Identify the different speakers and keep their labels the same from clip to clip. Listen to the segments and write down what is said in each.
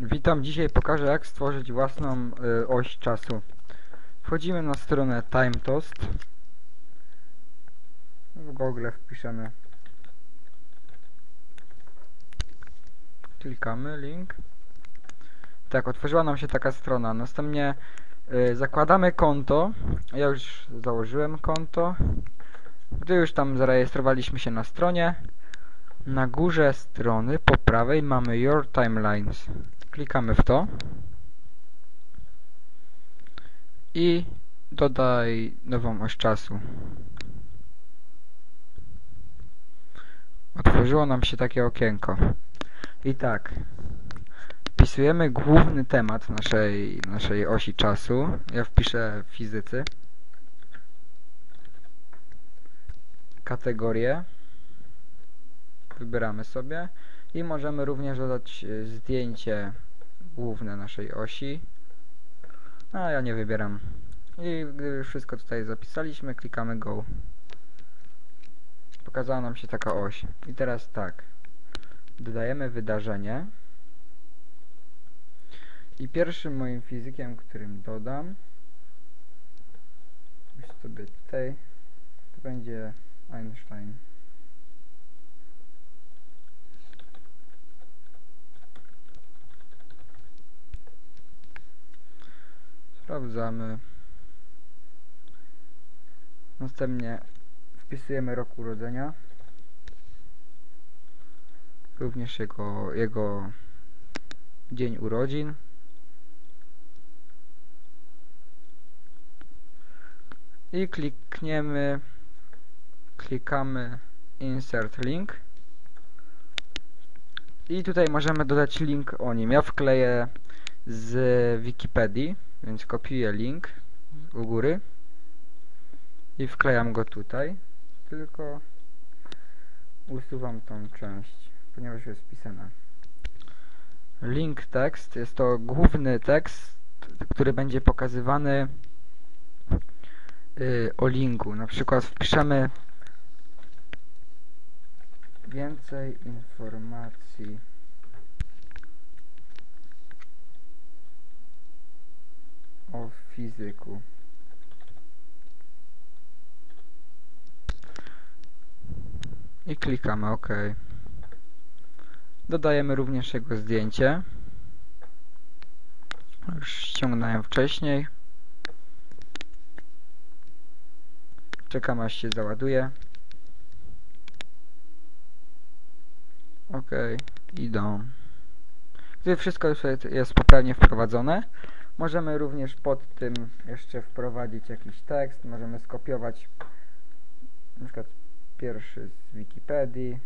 Speaker 1: Witam, dzisiaj pokażę jak stworzyć własną y, oś czasu. Wchodzimy na stronę TimeToast. W Google wpiszemy. Klikamy link. Tak, otworzyła nam się taka strona. Następnie y, zakładamy konto. Ja już założyłem konto. Gdy już tam zarejestrowaliśmy się na stronie, na górze strony po prawej mamy Your Timelines. Klikamy w to. I dodaj nową oś czasu. Otworzyło nam się takie okienko. I tak. Wpisujemy główny temat naszej, naszej osi czasu. Ja wpiszę fizycy. Kategorie. Wybieramy sobie. I możemy również dodać e, zdjęcie główne naszej osi. A ja nie wybieram. I gdy już wszystko tutaj zapisaliśmy, klikamy Go. Pokazała nam się taka oś. I teraz tak. Dodajemy wydarzenie. I pierwszym moim fizykiem, którym dodam już sobie tutaj to będzie Einstein. Sprawdzamy. Następnie wpisujemy rok urodzenia. Również jego, jego dzień urodzin. I klikniemy, klikamy Insert Link. I tutaj możemy dodać link o nim. Ja wkleję z Wikipedii. Więc kopiuję link u góry i wklejam go tutaj, tylko usuwam tą część, ponieważ jest wpisana. Link tekst jest to główny tekst, który będzie pokazywany yy, o linku. Na przykład wpiszemy więcej informacji o fizyku. I klikamy OK. Dodajemy również jego zdjęcie. Już ściągnąłem wcześniej. Czekam aż się załaduje. OK. Idą. Gdy wszystko już jest poprawnie wprowadzone, Możemy również pod tym jeszcze wprowadzić jakiś tekst, możemy skopiować na przykład pierwszy z Wikipedii.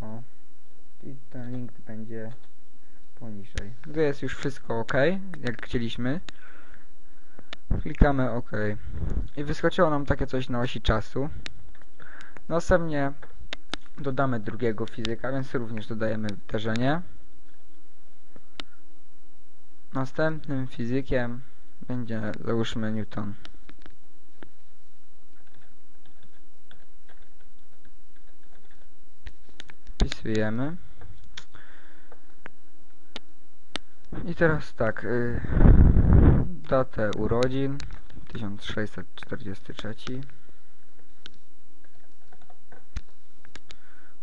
Speaker 1: O. I ten link będzie poniżej. Gdy jest już wszystko ok, jak chcieliśmy, klikamy OK. I wyskoczyło nam takie coś na osi czasu. Następnie Dodamy drugiego fizyka, więc również dodajemy wydarzenie. Następnym fizykiem będzie, załóżmy, Newton. Wpisujemy. I teraz tak, y, datę urodzin 1643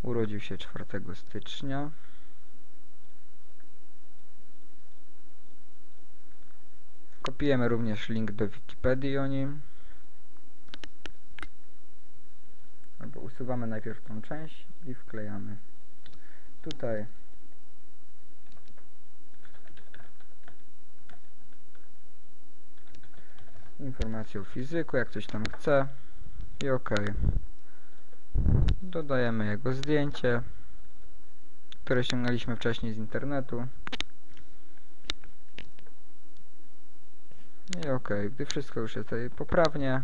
Speaker 1: Urodził się 4 stycznia. Kopiujemy również link do Wikipedii o nim. Albo usuwamy najpierw tą część i wklejamy. Tutaj informacje o fizyku, jak ktoś tam chce i OK. Dodajemy jego zdjęcie, które ściągnęliśmy wcześniej z internetu. I ok, gdy wszystko już jest tutaj poprawnie,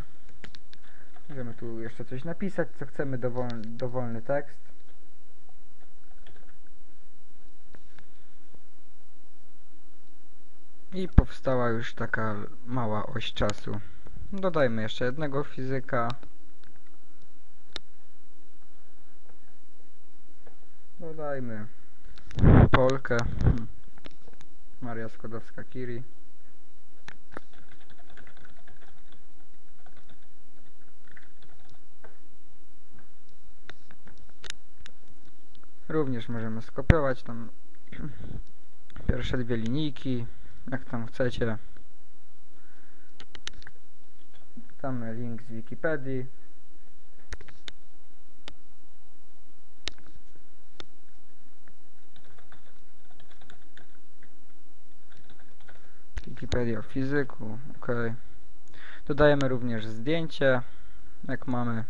Speaker 1: możemy tu jeszcze coś napisać, co chcemy, dowolny, dowolny tekst. I powstała już taka mała oś czasu. Dodajmy jeszcze jednego fizyka. Dodajmy Polkę. Hmm. Maria Skłodowska-Curie. Również możemy skopiować tam pierwsze dwie linijki, jak tam chcecie. Damy link z Wikipedii. Wikipedia o fizyku, ok. Dodajemy również zdjęcie, jak mamy.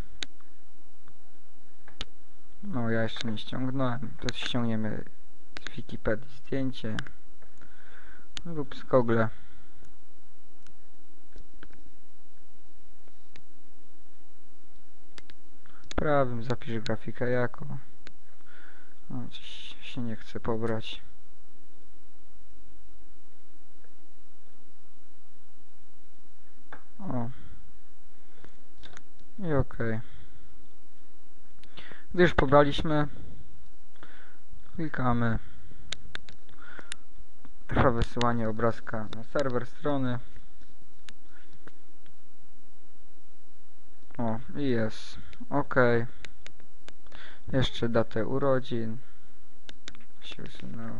Speaker 1: No ja jeszcze nie ściągnąłem, to ściągniemy z Wikipedii zdjęcie lub z Google. Prawym zapisz grafikę jako. O, coś się nie chce pobrać. O. I ok. Gdy już pobraliśmy, klikamy trwa wysyłanie obrazka na serwer strony. O, i jest. Ok. Jeszcze datę urodzin. Się usunęło.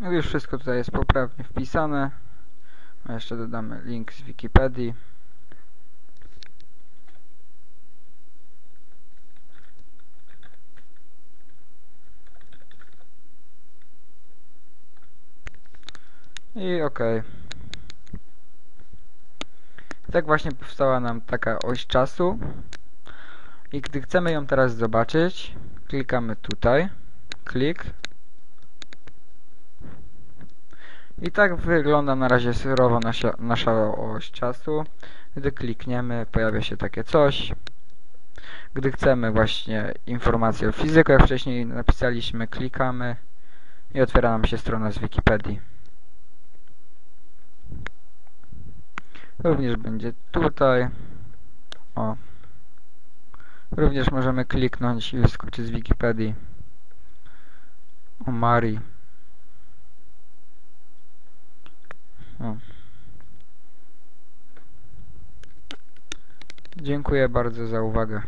Speaker 1: I już wszystko tutaj jest poprawnie wpisane. A jeszcze dodamy link z Wikipedii. I ok. Tak właśnie powstała nam taka oś czasu. I gdy chcemy ją teraz zobaczyć, klikamy tutaj. Klik. I tak wygląda na razie surowo nasza, nasza oś czasu. Gdy klikniemy, pojawia się takie coś. Gdy chcemy właśnie informacje o fizyku, jak wcześniej napisaliśmy, klikamy i otwiera nam się strona z Wikipedii. Również będzie tutaj. O. Również możemy kliknąć i wyskoczyć z Wikipedii. O Marii. O. Dziękuję bardzo za uwagę.